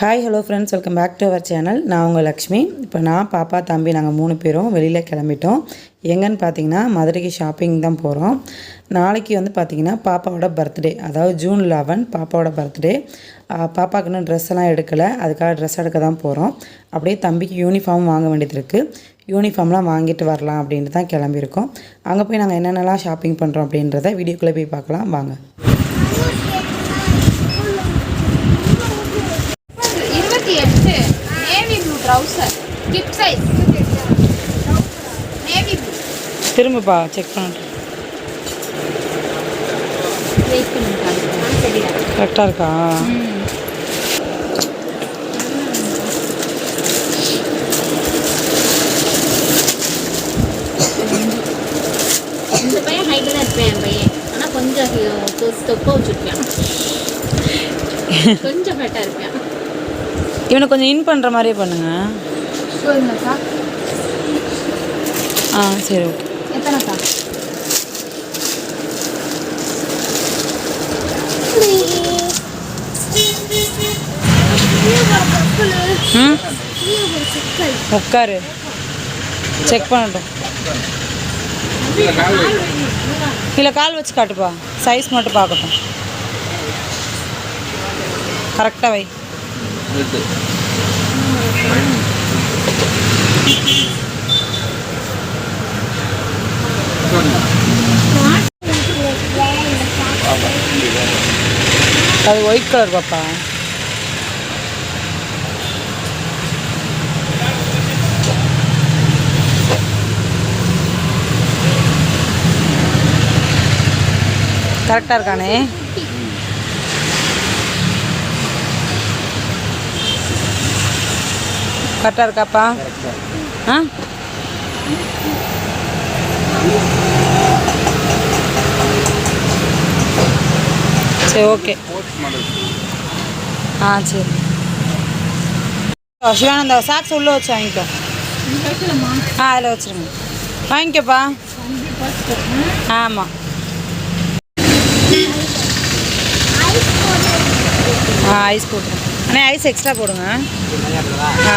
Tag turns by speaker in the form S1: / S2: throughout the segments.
S1: Hi hello friends welcome back to our channel நான் உங்கள் லக்ஷ்மி. இப்போ நான் பாப்பா தம்பி நாங்கள் மூணு பேரும் வெளியில் கிளம்பிட்டோம். எங்கன்னு பார்த்தீங்கன்னா மதுரைக்கு ஷாப்பிங் தான் போகிறோம் நாளைக்கு வந்து பார்த்திங்கன்னா பாப்பாவோட பர்த்டே அதாவது ஜூன் லெவன் பாப்பாவோட பர்த்டே பாப்பாவுக்கு இன்னும் ட்ரெஸ் எல்லாம் எடுக்கலை. அதுக்காக ட்ரெஸ் எடுக்க தான் போகிறோம் அப்படியே தம்பிக்கு யூனிஃபார்ம் வாங்க வேண்டியது இருக்குது யூனிஃபார்ம்லாம் வாங்கிட்டு வரலாம் அப்படின்ட்டு தான் கிளம்பியிருக்கோம். அங்கே போய் நாங்கள் என்னென்னலாம் ஷாப்பிங் பண்ணுறோம் அப்படின்றத வீடியோக்குள்ளே போய் பார்க்கலாம். வாங்க
S2: இருபத்தி எட்டு navy blue trouser kid size navy blue
S1: திரும்பப்பா check பண்ணிட்டு.
S2: வெயிட் பண்ணிட்டாங்க
S1: கரெக்டாக இருக்கா?
S2: இந்த பையன் ஹைட்டில் இருப்பேன் என் பையன். ஆனால் கொஞ்சம் தொப்ப வச்சுருப்பேன் கொஞ்சம் ஃபேட்டாக இருப்பேன்.
S1: இவனை கொஞ்சம் இன் பண்ணுற மாதிரியே பண்ணுங்க. ஆ சரி ஓகே. ம்? உட்காரு. செக் பண்ணட்டும். இல்லை கால் வச்சு காட்டுப்பா. சைஸ் மட்டும் பார்க்கட்டும். கரெக்டாக வை. அது ஒயிட் கலர் பாப்பா. கரெக்டாக இருக்கானே? கரெக்டாக இருக்காப்பா? ஆ? சரி ஓகே. ஆ சரி. சிவானந்த சாக்ஸ் உள்ளே வச்சு வாங்கிக்கோ. ஆ அதில் வச்சுருங்க. வாங்கிக்கப்பா. ஆமாம் ஆ ஐஸ் போட்டுருங்க. அண்ணே ஐஸ் எக்ஸ்ட்ரா போடுங்க. ஆ.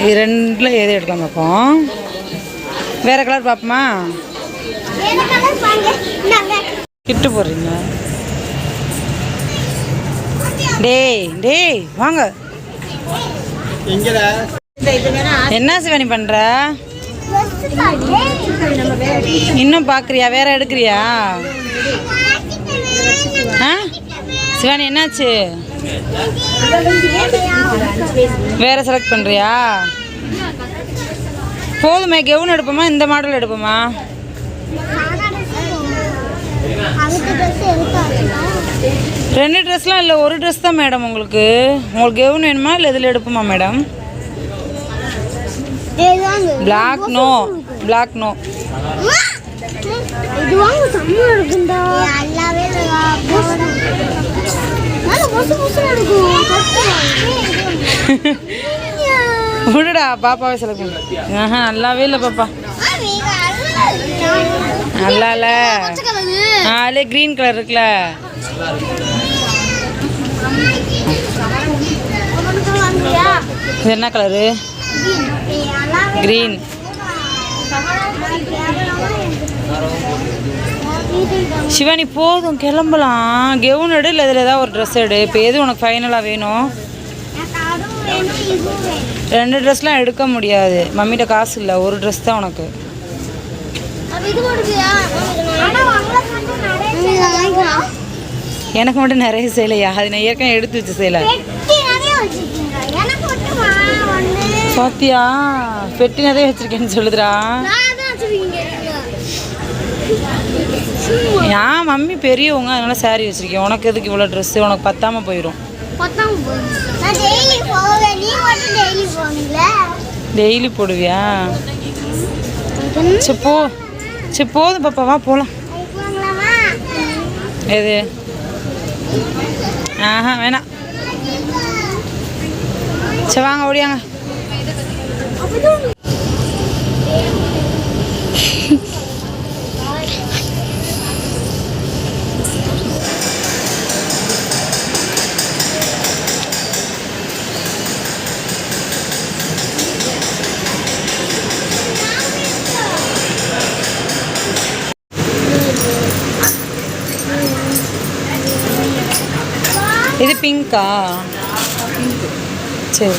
S1: இது ரெண்டில் எது எடுக்கலாம் பார்ப்போம். வேறு கலர் பார்ப்போமா? கிட்டு போடுறீங்க. டேய் டேய் வாங்க. என்ன சிவனி பண்ணுற இன்னும் பார்க்குறியா வேற எடுக்கிறியா? ஆ? சிவானி என்னாச்சு? வேற செலக்ட் பண்ணுறியா போதுமே கெவுன் எடுப்போமா இந்த மாடல் எடுப்போமா? ரெண்டு ட்ரெஸ்லாம் இல்லை ஒரு ட்ரெஸ் தான் மேடம் உங்களுக்கு. உங்களுக்கு கெவுன் வேணுமா இல்லை இதில் எடுப்போமா madam black no black no
S3: இது வாங்க செம்ம இருக்குண்டா நல்லாவே நல்ல மொசு மொசு இருக்கும்
S1: விடுடா பாப்பாவே செலக்ட் பண்ணு. ஆஹா நல்லாவே இல்லை பாப்பா. நல்லா இல்லை ஆ அதிலே க்ரீன் கலர் இருக்குல்ல. இது என்ன கலரு க்ரீன் சிவானி போதும் கிளம்பலாம். கெவுன் எடு இல்லை இதில் ஏதாவது ஒரு ட்ரெஸ் எடு. இப்போ எது உனக்கு ஃபைனலாக வேணும்? ரெண்டு ட்ரெஸ்லாம் எடுக்க முடியாது. மம்மிட்ட காசு இல்லை. ஒரு ட்ரெஸ் தான் உனக்கு. எனக்கு மட்டும் நிறைய சேலையா? அது நான் ஏற்கனவே எடுத்து வச்ச சேலை. பாத்தியா பெட்டி நிறைய வச்சிருக்கேன்னு சொல்லுதுடா.
S3: நான்
S1: மம்மி பெரியவங்க அதனால saree வச்சிருக்கேன். உனக்கு எதுக்கு இவ்வளோ ட்ரெஸ்ஸு உனக்கு பத்தாம போயிடும்
S3: டெய்லி
S1: போடுவியா? சரி போ. சரி போதும் பாப்பா வா போகலாம் எது? ஆஹா வேணாம். சரி வாங்க ஓடியாங்க. இது பிங்கா சரி.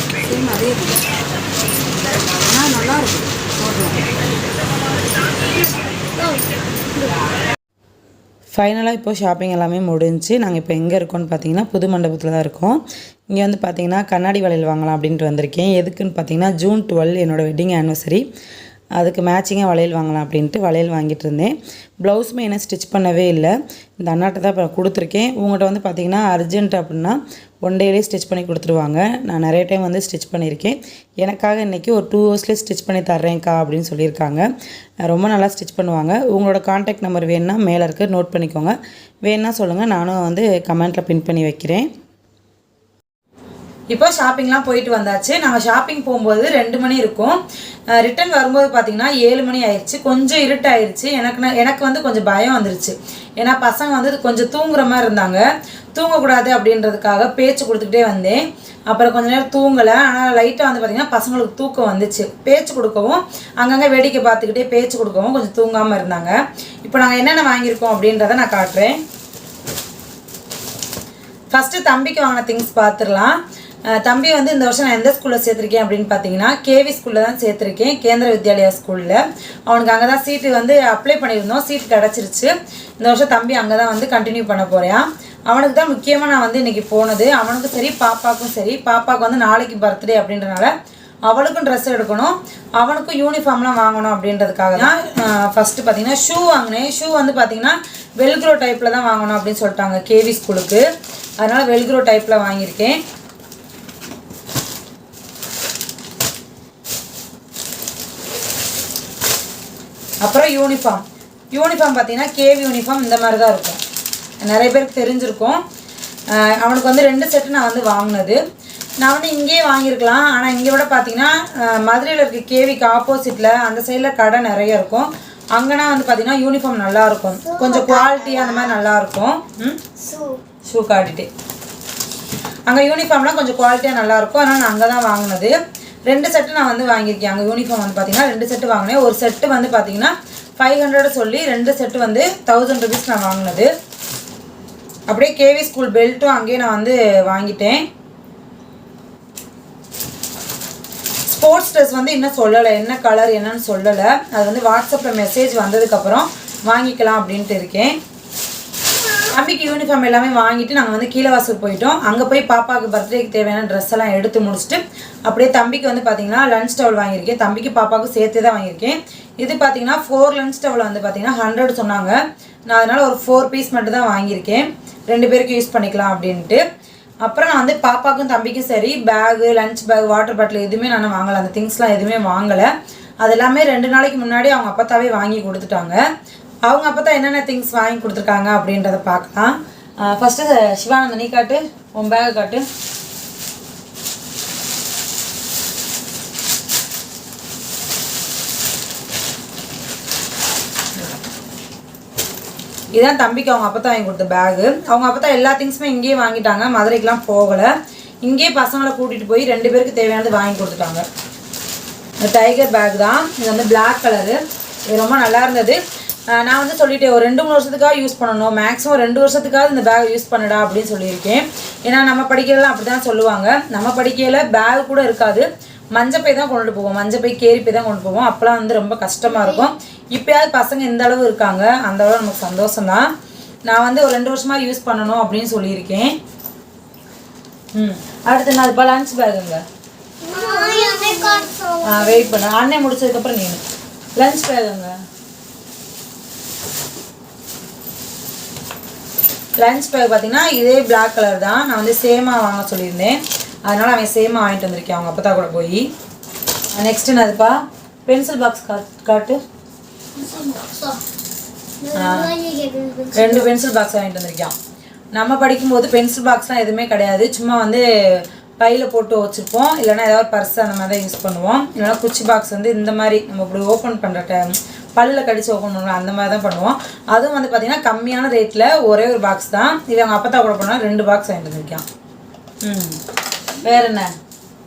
S1: ஃபைனலாக இப்போ ஷாப்பிங் எல்லாமே முடிஞ்சு நாங்கள் இப்போ எங்கே இருக்கோம்னு பார்த்தீங்கன்னா புது மண்டபத்தில் தான் இருக்கோம். இங்கே வந்து பார்த்தீங்கன்னா கண்ணாடி வளையல் வாங்கலாம் அப்படின்ட்டு வந்திருக்கேன். எதுக்குன்னு பார்த்தீங்கன்னா ஜூன் டுவெல் என்னோடய வெட்டிங் ஆனிவர்சரி அதுக்கு மேட்சிங்காக வளையல் வாங்கலாம் அப்படின்ட்டு வளையல் வாங்கிட்டு இருந்தேன். ப்ளவுஸுமே என்ன ஸ்டிச் பண்ணவே இல்லை. இந்த அண்ணாட்ட தான் இப்போ கொடுத்துருக்கேன். உங்கள்கிட்ட வந்து பார்த்திங்கன்னா அர்ஜென்ட் அப்படின்னா ஒன் டேலேயே ஸ்டிச் பண்ணி கொடுத்துருவாங்க. நான் நிறைய டைம் வந்து ஸ்டிச் பண்ணியிருக்கேன். எனக்காக இன்றைக்கி ஒரு டூ ஹவர்ஸ்லேயே ஸ்டிச் பண்ணி தர்றேன்க்கா அப்படின்னு சொல்லியிருக்காங்க. ரொம்ப நல்லா ஸ்டிச் பண்ணுவாங்க. உங்களோட காண்டாக்ட் நம்பர் வேணுன்னா மேலே இருக்க. நோட் பண்ணிக்கோங்க. வேணுன்னா சொல்லுங்கள் நானும் வந்து கமெண்ட்டில் பின் பண்ணி வைக்கிறேன். இப்போ ஷாப்பிங்லாம் போயிட்டு வந்தாச்சு. நாங்கள் ஷாப்பிங் போகும்போது ரெண்டு மணி இருக்கும். ரிட்டர்ன் வரும்போது பார்த்தீங்கன்னா ஏழு மணி ஆயிடுச்சு கொஞ்சம் இருட்டாயிருச்சு. எனக்கு எனக்கு வந்து கொஞ்சம் பயம் வந்துருச்சு. ஏன்னா பசங்க வந்து கொஞ்சம் தூங்குற மாதிரி இருந்தாங்க. தூங்கக்கூடாது அப்படின்றதுக்காக பேச்சு கொடுத்துக்கிட்டே வந்தேன். அப்புறம் கொஞ்ச நேரம் தூங்கலை. ஆனால் லைட்டாக வந்து பார்த்தீங்கன்னா பசங்களுக்கு தூக்கம் வந்துச்சு. பேச்சு கொடுக்கவும் அங்கங்கே வேடிக்கை பார்த்துக்கிட்டே பேச்சு கொடுக்கவும் கொஞ்சம் தூங்காமல் இருந்தாங்க. இப்போ நாங்கள் என்னென்ன வாங்கியிருக்கோம் அப்படின்றத நான் காட்டுறேன். ஃபஸ்ட்டு தம்பிக்கு வாங்கின திங்ஸ் பார்த்துடலாம். தம்பி வந்து இந்த வருஷம் நான் எந்த ஸ்கூலில் சேர்த்துருக்கேன் அப்படின்னு பார்த்தீங்கன்னா கேவி ஸ்கூலில் தான் சேர்த்துருக்கேன் கேந்திர வித்யாலயா ஸ்கூலில் அவனுக்கு அங்கே தான் சீட்டு வந்து அப்ளை பண்ணியிருந்தோம் சீட் கிடச்சிருச்சு. இந்த வருஷம் தம்பி அங்கே தான் வந்து கண்டினியூ பண்ண போகிறேன் அவனுக்கு தான் முக்கியமாக நான் வந்து இன்றைக்கி போனது. அவனுக்கும் சரி பாப்பாக்கும் சரி. பாப்பாவுக்கு வந்து நாளைக்கு பர்த்டே அப்படின்றனால அவளுக்கும் ட்ரெஸ் எடுக்கணும். அவனுக்கும் யூனிஃபார்ம்லாம் வாங்கணும் அப்படின்றதுக்காக தான் ஃபஸ்ட்டு பார்த்தீங்கன்னா ஷூ வாங்கினேன். ஷூ வந்து பார்த்தீங்கன்னா வெல்க்ரோ டைப்பில் தான் வாங்கணும் அப்படின்னு சொல்லிட்டாங்க கேவி ஸ்கூலுக்கு அதனால் வெல்க்ரோ டைப்பில் வாங்கியிருக்கேன். அப்புறம் யூனிஃபார்ம் யூனிஃபார்ம் பார்த்தீங்கன்னா கேவி யூனிஃபார்ம் இந்த மாதிரி தான் இருக்கும். நிறைய பேருக்கு தெரிஞ்சிருக்கும். அவனுக்கு வந்து ரெண்டு செட்டு நான் வந்து வாங்கினது. நான் வந்து இங்கேயே வாங்கியிருக்கலாம். ஆனால் இங்கே விட பார்த்தீங்கன்னா மதுரையில் இருக்க கேவிக்கு ஆப்போசிட்டில் அந்த சைடில் கடை நிறைய இருக்கும். அங்கேனா வந்து பார்த்தீங்கன்னா யூனிஃபார்ம் நல்லா இருக்கும். கொஞ்சம் குவாலிட்டி அந்த மாதிரி நல்லா இருக்கும். ம்? ஷூ காட்டிட்டு அங்கே யூனிஃபார்ம்லாம் கொஞ்சம் குவாலிட்டியாக நல்லா இருக்கும். அதனால் நான் அங்கே தான் வாங்கினது. ரெண்டு செட்டு நான் வந்து வாங்கியிருக்கேன். அங்கே யூனிஃபார்ம் வந்து பார்த்தீங்கன்னா ரெண்டு செட்டு வாங்கினேன். ஒரு செட்டு வந்து பார்த்தீங்கன்னா ஃபைவ் ஹண்ட்ரட் சொல்லி ரெண்டு செட்டு வந்து தௌசண்ட் ருபீஸ் நான் வாங்கினது. அப்படியே கேவி ஸ்கூல் பெல்ட்டும் அங்கேயே நான் வந்து வாங்கிட்டேன். ஸ்போர்ட்ஸ் ட்ரெஸ் வந்து இன்னும் சொல்லலை. என்ன கலர் என்னன்னு சொல்லலை. அது வந்து வாட்ஸ்அப்பில் மெசேஜ் வந்ததுக்கப்புறம் வாங்கிக்கலாம் அப்படின்ட்டு இருக்கேன். தம்பிக்கு யூனிஃபார்ம் எல்லாமே வாங்கிட்டு நாங்கள் வந்து கீழே வாசல் போயிட்டோம். அங்கே போய் பாப்பாவுக்கு பர்த்டேக்கு தேவையான ட்ரெஸ் எல்லாம் எடுத்து முடிச்சுட்டு அப்படியே தம்பிக்கு வந்து பார்த்தீங்கன்னா லன்ச் டவல் வாங்கியிருக்கேன். தம்பிக்கு பாப்பாவுக்கு சேர்த்து தான் வாங்கியிருக்கேன். இது பார்த்தீங்கன்னா ஃபோர் லன்ச் டவல் வந்து பார்த்தீங்கன்னா ஹண்ட்ரட் சொன்னாங்க. நான் அதனால் ஒரு ஃபோர் பீஸ் மட்டும் தான் வாங்கியிருக்கேன். ரெண்டு பேருக்கு யூஸ் பண்ணிக்கலாம் அப்படின்ட்டு. அப்புறம் நான் வந்து பாப்பாக்கும் தம்பிக்கும் சரி bag lunch bag water bottle எதுவுமே நான் வாங்கலை. அந்த திங்ஸ்லாம் எதுவுமே வாங்கலை. அது எல்லாமே ரெண்டு நாளைக்கு முன்னாடி அவங்க அப்பாத்தாவே வாங்கி கொடுத்துட்டாங்க. அவங்க அப்போ தான் என்னென்ன திங்ஸ் வாங்கி கொடுத்துருக்காங்க அப்படின்றத பார்க்கலாம். ஃபஸ்ட்டு சிவானந்த நீ காட்டு. உன் பேகை காட்டு. இதான் தம்பிக்கு அவங்க அப்பா வாங்கி கொடுத்த பேகு அவங்க அப்போ தான் எல்லா திங்ஸுமே இங்கேயே வாங்கிட்டாங்க. மதுரைக்கெலாம் போகலை. இங்கேயே பசங்களை கூட்டிகிட்டு போய் ரெண்டு பேருக்கு தேவையானது வாங்கி கொடுத்துட்டாங்க. இந்த டைகர் பேக் தான். இது வந்து பிளாக் கலரு இது ரொம்ப நல்லா இருந்தது. நான் வந்து சொல்லிட்டேன் ஒரு ரெண்டு மூணு வருஷத்துக்காக யூஸ் பண்ணணும். மேக்ஸிமம் ரெண்டு வருஷத்துக்காவது இந்த பேக் யூஸ் பண்ணுடா அப்படின்னு சொல்லியிருக்கேன். ஏன்னா நம்ம படிக்கிறதுலாம் அப்படி தான் சொல்லுவாங்க. நம்ம படிக்கையில் பேக் கூட இருக்காது. மஞ்சப்பை தான் கொண்டுட்டு போவோம். மஞ்சப்பை கேரிப்பை தான் கொண்டு போவோம். அப்போலாம் வந்து ரொம்ப கஷ்டமாக இருக்கும். இப்போயாவது பசங்க எந்த அளவு இருக்காங்க. அந்த அளவு நமக்கு சந்தோஷம் தான் நான் வந்து ஒரு ரெண்டு வருஷமாக யூஸ் பண்ணணும் அப்படின்னு சொல்லியிருக்கேன். ம். அடுத்து நான் இப்போ லஞ்ச் பேக்குங்க வெயிட் பண்ண. அண்ணன் முடிச்சதுக்கப்புறம் நீ லஞ்ச் பேக்குங்க லஞ்ச் பேக் பார்த்தீங்கன்னா இதே பிளாக் கலர் தான். நான் வந்து சேமாக வாங்க சொல்லியிருந்தேன். அதனால அவன் சேமாக வாங்கிட்டு வந்திருக்கேன். அவங்க அப்பத்தா கூட போய். நெக்ஸ்ட் என்னதுப்பா பென்சில் பாக்ஸ் காட்டு. ரெண்டு பென்சில் பாக்ஸ் வாங்கிட்டு வந்திருக்கான். நம்ம படிக்கும்போது பென்சில் பாக்ஸ்லாம் எதுவுமே கிடையாது. சும்மா வந்து பையில் போட்டு வச்சுருப்போம். இல்லைன்னா ஏதாவது பர்ஸ் அந்த மாதிரி தான் யூஸ் பண்ணுவோம். இல்லைன்னா குச்சி பாக்ஸ் வந்து இந்த மாதிரி நம்ம இப்படி ஓப்பன் பண்ணுற டைம் பல்லில் கடிச்சு பண்ணுவோம் அந்த மாதிரி தான் பண்ணுவோம். அதுவும் வந்து பார்த்திங்கன்னா கம்மியான ரேட்டில் ஒரே ஒரு பாக்ஸ் தான். இது அவங்க அப்பத்தா கூட போனால் ரெண்டு பாக்ஸ் வாங்கிட்டு வந்திருக்கான் ம். வேற என்ன?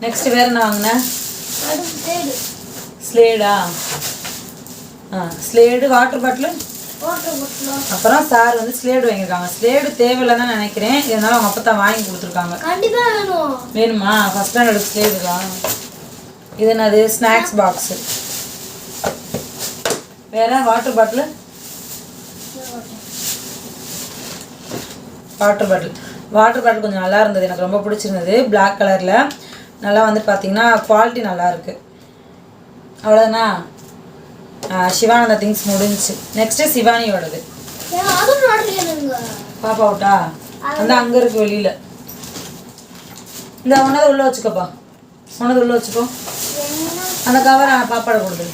S1: நெக்ஸ்ட் வேற என்ன வாங்கினேன் ஸ்லேடா ஆ ஸ்லேடு வாட்டர் பாட்டிலு அப்புறம் சார் வந்து ஸ்லேடு வாங்கியிருக்காங்க. ஸ்லேடு தேவையில்லைன்னு தான் நினைக்கிறேன். இருந்தாலும் அவங்க அப்பா தான் வாங்கி கொடுத்துருக்காங்க.
S3: வேணும்.
S1: ஃபஸ்ட் ஸ்டாண்டர்ட் ஸ்லேடு தான். இது என்னது? ஸ்நாக்ஸ் பாக்ஸு வேற water bottle water bottle water bottle கொஞ்சம் நல்லா இருந்தது. எனக்கு ரொம்ப பிடிச்சிருந்தது. Black கலரில் நல்லா வந்து பார்த்தீங்கன்னா குவாலிட்டி நல்லா இருக்கு. அவ்வளோதானா சிவானந்தா திங்ஸ் முடிஞ்சுச்சு. நெக்ஸ்ட்டு சிவானியோடது. பாப்பா விட்டா? அந்த அங்கே இருக்கு வெளியில். இந்த உனது உள்ளே வச்சுக்கோப்பா. உனது உள்ளே வச்சுக்கோ. அந்த கவர் பாப்பாட கொடுது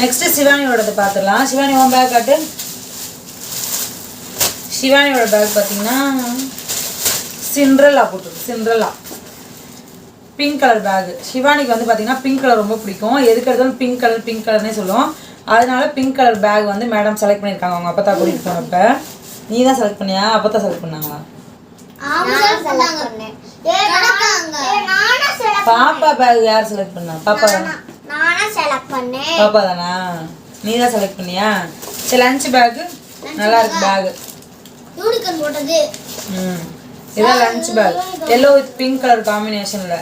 S1: நெக்ஸ்ட்டு சிவானியோடது பார்த்துடலாம். சிவானி உன் பேக் காட்டு. சிவானியோட பேக் பார்த்தீங்கன்னா சிண்ட்ரல்லா போட்டிருக்கு சிண்ட்ரல்லா பிங்க் கலர் பேக் சிவானிக்கு வந்து பார்த்தீங்கன்னா பிங்க் கலர் ரொம்ப பிடிக்கும். எதுக்கு எடுத்தாலும் பிங்க் கலர் பிங்க் கலர்னே சொல்லுவோம். அதனால பிங்க் கலர் பேக் வந்து மேடம் செலக்ட் பண்ணியிருக்காங்க. அவங்க அப்பா கூட்டிகிட்டு போனப்ப. நீ தான் செலக்ட் பண்ணியா அப்பா தான் செலக்ட் பண்ணாங்களா பாப்பா பேக் யார் செலக்ட் பண்ணா? பாப்பா. தானா
S3: செலக்ட் பண்ணேன்
S1: பாப்பா தானா நீ தான் செலக்ட் பண்ணியா? சரி லஞ்ச் பேக்கு நல்லா இருக்கு பேகு
S3: யூனிகன் போட்டது.
S1: ம். இதான் lunch bag yellow with pink colour காம்பினேஷனில்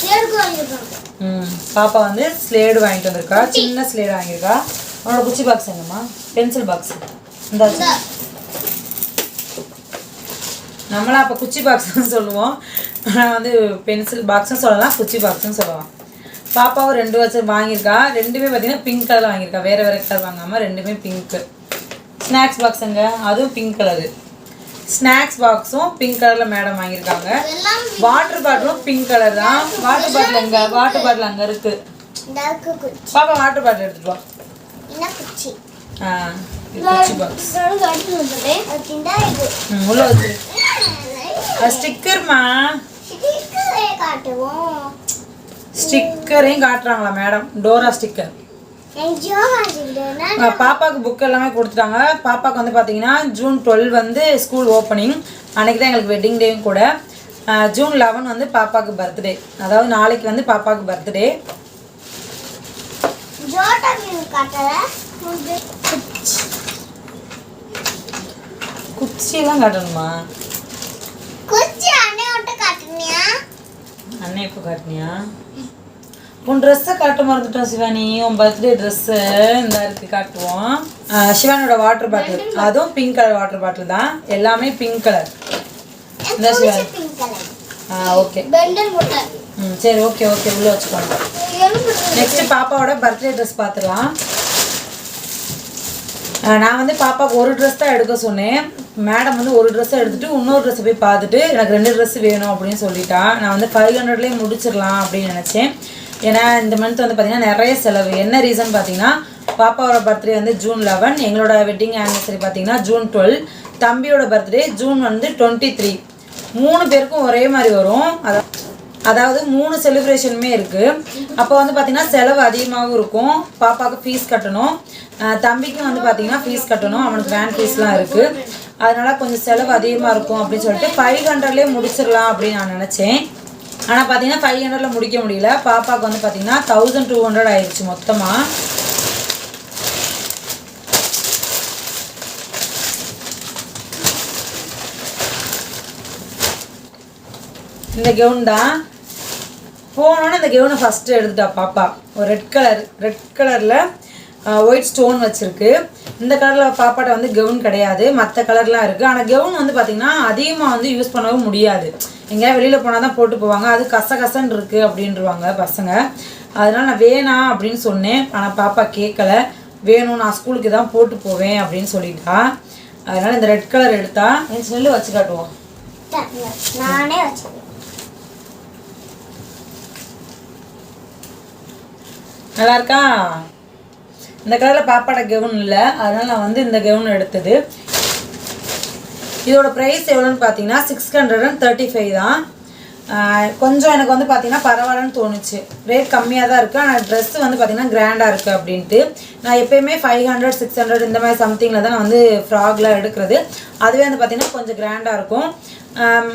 S3: சேர்க்கு வாங்கிருக்காங்க
S1: ம். பாப்பா வந்து ஸ்லேடு வாங்கிட்டு வந்திருக்கா. சின்ன ஸ்லேடு வாங்கியிருக்கா. உன்னோட குச்சி பாக்ஸ் எங்கம்மா பென்சில் பாக்ஸ் இந்த. நம்மளாம் அப்போ குச்சி பாக்ஸ்னு சொல்லுவோம். ஆனால் வந்து பென்சில் பாக்ஸும் சொல்லலாம் குச்சி பாக்ஸும் சொல்லலாம். பாப்பாவும் ரெண்டு வச்சு வாங்கியிருக்கா. ரெண்டுமே பார்த்தீங்கன்னா பிங்க் கலர் வாங்கியிருக்கா. வேறு வேறு கலர் வாங்காமல் ரெண்டுமே பிங்க்கு ஸ்நாக்ஸ் பாக்ஸ் எங்க அதுவும் பிங்க் கலரு ஸ்நாக்ஸ் பாக்ஸும் பிங்க் கலரில் மேடம் வாங்கியிருக்காங்க. வாட்டர் பாட்டிலும் பிங்க் கலர் தான். வாட்டர் பாட்டில் எங்க? வாட்டர் பாட்டில் அங்கே இருக்கு.
S3: இந்த இருக்கு குச்சி
S1: பாப்பா வாட்டர் பாட்டில் எடுத்துட்டு வா. ஆ குச்சி பாக்ஸ் உள்ள வச்சு ஸ்டிக்கர்மா
S3: ஸ்டிக்கரே காட்டுவோம்.
S1: ஸ்டிக்கரையும் காட்டுறாங்களா மேடம்? Dora sticker. பாப்பாவுக்கு புக் எல்லாமே கொடுத்துட்டாங்க. பாப்பாவுக்கு வந்து பார்த்தீங்கன்னா ஜூன் டுவெல் வந்து ஸ்கூல் ஓப்பனிங் அன்னைக்கு தான் எங்களுக்கு வெட்டிங் டேவும் கூட. ஜூன் லெவன் வந்து பாப்பாவுக்கு பர்த்டே அதாவது நாளைக்கு வந்து பாப்பாவுக்கு பர்த்டே குச்சியெல்லாம் காட்டணுமா?
S3: குச்சி காட்டுனியா?
S1: அண்ணன் எப்போ காட்டினியா? உன் ட்ரெஸ்ஸை காட்ட மறந்துட்டோம் சிவானி. உன் பர்த்டே ட்ரெஸ்ஸு இந்த இருக்கு காட்டுவோம். ஆ, சிவானியோட வாட்டர் பாட்டில் அதுவும் பிங்க் கலர் வாட்டர் பாட்டில் தான். எல்லாமே பிங்க் கலர் இந்த சிவானி. ஆ ஓகே ம் சரி ஓகே ஓகே உள்ளே வச்சுக்கோங்க. நெக்ஸ்ட் பாப்பாவோட பர்த்டே ட்ரெஸ் பார்த்துக்கலாம் நான் வந்து பாப்பாவுக்கு ஒரு ட்ரெஸ் தான் எடுக்க சொன்னேன். மேடம் வந்து ஒரு ட்ரெஸ்ஸை எடுத்துட்டு இன்னொரு ட்ரெஸ்ஸை போய் பார்த்துட்டு எனக்கு ரெண்டு ட்ரெஸ் வேணும் அப்படின்னு சொல்லிட்டா. நான் வந்து ஃபைவ் ஹண்ட்ரட்லேயே முடிச்சிடலாம் அப்படின்னு நினச்சேன். ஏன்னா இந்த மந்த் வந்து பார்த்திங்கன்னா நிறைய செலவு. என்ன ரீசன் பார்த்தீங்கன்னா பாப்பாவோட பர்த்டே வந்து ஜூன் லெவன் எங்களோட வெட்டிங் ஆனிவர்சரி பார்த்தீங்கன்னா ஜூன் டுவெல் தம்பியோட பர்த்டே ஜூன் வந்து டுவெண்ட்டி த்ரீ மூணு பேருக்கும் ஒரே மாதிரி வரும். அதான் அதாவது மூணு செலிப்ரேஷனுமே இருக்குது அப்போ வந்து பார்த்திங்கன்னா செலவு அதிகமாகவும் இருக்கும். பாப்பாவுக்கு ஃபீஸ் கட்டணும். தம்பிக்கும் வந்து பார்த்திங்கன்னா ஃபீஸ் கட்டணும். அவனுக்கு வேன் ஃபீஸ்லாம் இருக்குது அதனால் கொஞ்சம் செலவு அதிகமாக இருக்கும் அப்படின்னு சொல்லிட்டு ஃபைவ் ஹண்ட்ரட்லேயே முடிச்சிடலாம் அப்படின்னு நான் நினச்சேன். ஆனால் பார்த்தீங்கன்னா ஃபைவ் ஹண்ட்ரடில் முடிக்க முடியல. பாப்பாவுக்கு வந்து பார்த்தீங்கன்னா தௌசண்ட் டூ ஹண்ட்ரட் ஆயிடுச்சு மொத்தமாக இந்த கெவுன் தான் போனோன்னு இந்த கெவுனை ஃபஸ்ட்டு எடுத்துட்டா பாப்பா. ஒரு ரெட் கலர் ரெட் கலரில் ஒயிட் ஸ்டோன் வச்சுருக்கு. இந்த கலரில் பாப்பாட்ட வந்து கவுன் கிடையாது. மற்ற கலர்லாம் இருக்குது ஆனால் கவுன் வந்து பார்த்திங்கன்னா அதிகமாக வந்து யூஸ் பண்ணவும் முடியாது. எங்கேயா வெளியில் போனால் தான் போட்டு போவாங்க. அது கச கசன்னு இருக்குது அப்படின்றவாங்க பசங்க. அதனால் நான் வேணாம் அப்படின்னு சொன்னேன். ஆனால் பாப்பா கேட்கல வேணும் நான் ஸ்கூலுக்கு தான் போட்டு போவேன் அப்படின்னு சொல்லிட்டா. அதனால் இந்த ரெட் கலர் எடுத்தா என் ஸ்மெல்லு வச்சு காட்டுவோம்.
S3: நானே
S1: நல்லா இருக்கா? இந்த கலரில் பாப்பாட கெவுன் இல்லை. அதனால் நான் வந்து இந்த கெவுன் எடுத்தது. இதோட ப்ரைஸ் எவ்வளோன்னு பார்த்தீங்கன்னா six hundred and thirty five தான் கொஞ்சம் எனக்கு வந்து பார்த்தீங்கன்னா பரவாயில்லன்னு தோணுச்சு. ரேட் கம்மியாக தான் இருக்குது ஆனால் ட்ரெஸ் வந்து பார்த்தீங்கன்னா கிராண்டாக இருக்குது அப்படின்ட்டு. நான் எப்பயுமே ஃபைவ் ஹண்ட்ரட் சிக்ஸ் ஹண்ட்ரட் இந்த மாதிரி சம்திங்கில் தான் நான் வந்து ஃப்ராக்லாம் எடுக்கிறது. அதுவே வந்து பார்த்தீங்கன்னா கொஞ்சம் கிராண்டாக இருக்கும்.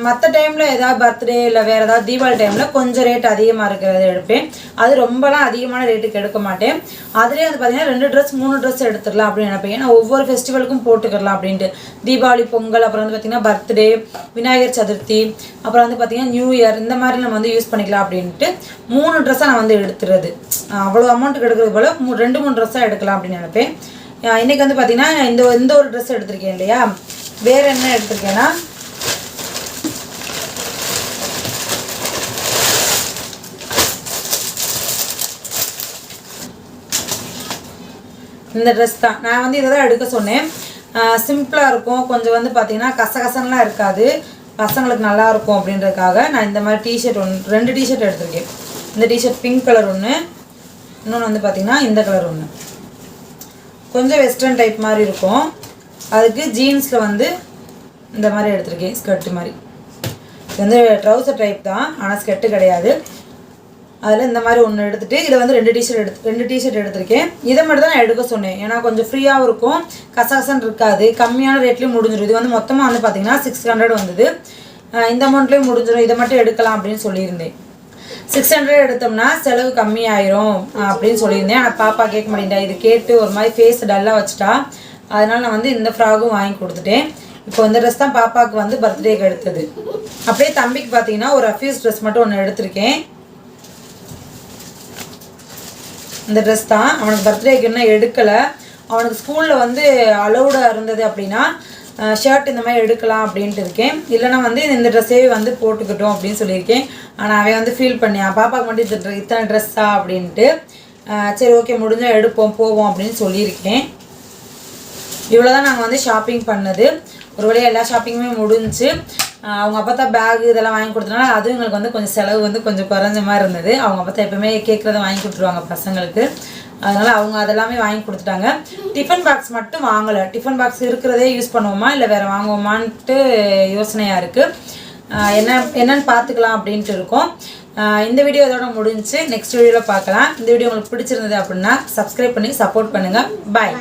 S1: மற்ற டைமில் ஏதாவது பர்த்டே இல்லை வேறு ஏதாவது தீபாவளி டைமில் கொஞ்சம் ரேட் அதிகமாக இருக்கிறத எடுப்பேன். அது ரொம்பலாம் அதிகமான ரேட்டுக்கு எடுக்க மாட்டேன். அதுலேயே வந்து பார்த்தீங்கன்னா ரெண்டு ட்ரெஸ் மூணு ட்ரெஸ் எடுத்துடலாம் அப்படின்னு நினைப்பேன். ஏன்னா ஒவ்வொரு ஃபெஸ்டிவலுக்கும் போட்டுக்கலாம் அப்படின்ட்டு. தீபாவளி பொங்கல் அப்புறம் வந்து பார்த்திங்கன்னா பர்த்டே விநாயகர் சதுர்த்தி அப்புறம் வந்து பார்த்தீங்கன்னா நியூ இயர் இந்த மாதிரி நம்ம வந்து யூஸ் பண்ணிக்கலாம் அப்படின்ட்டு மூணு ட்ரெஸ்ஸாக நான் வந்து எடுத்துறது. அவ்வளோ அமௌண்ட்டுக்கு எடுக்கிறது போல் மூ ரெண்டு மூணு ட்ரெஸ்ஸாக எடுக்கலாம் அப்படின்னு நினைப்பேன். இன்றைக்கி வந்து பார்த்திங்கன்னா இந்த இந்த ஒரு ட்ரெஸ் எடுத்திருக்கேன் இல்லையா? வேறு என்ன எடுத்திருக்கேன்னா இந்த ட்ரெஸ் தான். நான் வந்து இதை தான் எடுக்க சொன்னேன். சிம்பிளாக இருக்கும். கொஞ்சம் வந்து பார்த்தீங்கன்னா கசகசன்லாம் இருக்காது. பசங்களுக்கு நல்லா இருக்கும் அப்படின்றதுக்காக நான் இந்த மாதிரி டிஷர்ட் ஒன்று ரெண்டு டிஷர்ட் எடுத்திருக்கேன். இந்த டிஷர்ட் பிங்க் கலர் ஒன்று இன்னொன்று வந்து பார்த்திங்கன்னா இந்த கலர் ஒன்று கொஞ்சம் வெஸ்டர்ன் டைப் மாதிரி இருக்கும். அதுக்கு ஜீன்ஸில் வந்து இந்த மாதிரி எடுத்திருக்கேன் ஸ்கர்ட்டு மாதிரி. இது வந்து ட்ரௌசர் டைப் தான் ஆனால் ஸ்கர்ட்டு கிடையாது. அதில் இந்த மாதிரி ஒன்று எடுத்துகிட்டு இதில் வந்து ரெண்டு டிஷர்ட் எடுத்து ரெண்டு டிஷர்ட் எடுத்திருக்கேன். இதை மட்டும் தான் நான் எடுக்க சொன்னேன். ஏன்னா கொஞ்சம் ஃப்ரீயாகவும் இருக்கும். கசகசன் இருக்காது. கம்மியான ரேட்லேயும் முடிஞ்சிடும் இது வந்து மொத்தமாக வந்து பார்த்தீங்கன்னா சிக்ஸ் ஹண்ட்ரட் வந்தது. இந்த அமௌண்ட்லேயும் முடிஞ்சிடும் இதை மட்டும் எடுக்கலாம் அப்படின்னு சொல்லியிருந்தேன். சிக்ஸ் ஹண்ட்ரட் எடுத்தோம்னா செலவு கம்மியாயிரும் அப்படின்னு சொல்லியிருந்தேன். ஆனால் பாப்பா கேட்க மாட்டேன்டா. இது கேட்டு ஒரு மாதிரி ஃபேஸ் டல்லாக வச்சுட்டா. அதனால் நான் வந்து இந்த ஃப்ராகும் வாங்கி கொடுத்துட்டேன். இப்போ இந்த ட்ரெஸ் தான் பாப்பாவுக்கு வந்து பர்த்டேக்கு எடுத்தது. அப்படியே தம்பிக்கு பார்த்தீங்கன்னா ஒரு அஃபியூஸ் ட்ரெஸ் மட்டும் ஒன்று எடுத்திருக்கேன். இந்த ட்ரெஸ் தான். அவனுக்கு பர்த்டேக்கு இன்னும் எடுக்கலை. அவனுக்கு ஸ்கூலில் வந்து அலௌடாக இருந்தது அப்படின்னா ஷர்ட் இந்த மாதிரி எடுக்கலாம் அப்படின்ட்டு இருக்கேன். இல்லைனா வந்து இந்த ட்ரெஸ்ஸே வந்து போட்டுக்கிட்டோம் அப்படின்னு சொல்லியிருக்கேன். ஆனால் அவன் வந்து ஃபீல் பண்ணியான் பாப்பாவுக்கு மட்டும் இந்த இத்தனை ட்ரெஸ்ஸா அப்படின்ட்டு. சரி ஓகே முடிஞ்சால் எடுப்போம் போவோம் அப்படின்னு சொல்லியிருக்கேன். இவ்வளோ தான் நாங்கள் வந்து ஷாப்பிங் பண்ணது. ஒரு வழியாக எல்லா ஷாப்பிங்குமே முடிஞ்சுச்சு அவங்க அப்பா தான் பேக் இதெல்லாம் வாங்கி கொடுத்தனால அதுவும் எங்களுக்கு வந்து கொஞ்சம் செலவு வந்து கொஞ்சம் குறைஞ்ச மாதிரி இருந்தது. அவங்க அப்பா தான் எப்பவுமே கேட்குறத வாங்கி கொடுத்துருவாங்க பசங்களுக்கு. அதனால் அவங்க அதெல்லாமே வாங்கி கொடுத்துட்டாங்க. டிஃபன் பாக்ஸ் மட்டும் வாங்கலை. டிஃபன் பாக்ஸ் இருக்கிறதே யூஸ் பண்ணுவோமா? இல்லை வேறு வாங்குவோமான்ட்டு யோசனையாக இருக்குது என்ன என்னன்னு பார்த்துக்கலாம் அப்படின்ட்டு இருக்கோம். இந்த வீடியோ இதோட முடிஞ்சு நெக்ஸ்ட் வீடியோவில் பார்க்கலாம். இந்த வீடியோ உங்களுக்கு பிடிச்சிருந்தது அப்படின்னா சப்ஸ்கிரைப் பண்ணி சப்போர்ட் பண்ணுங்கள் பாய்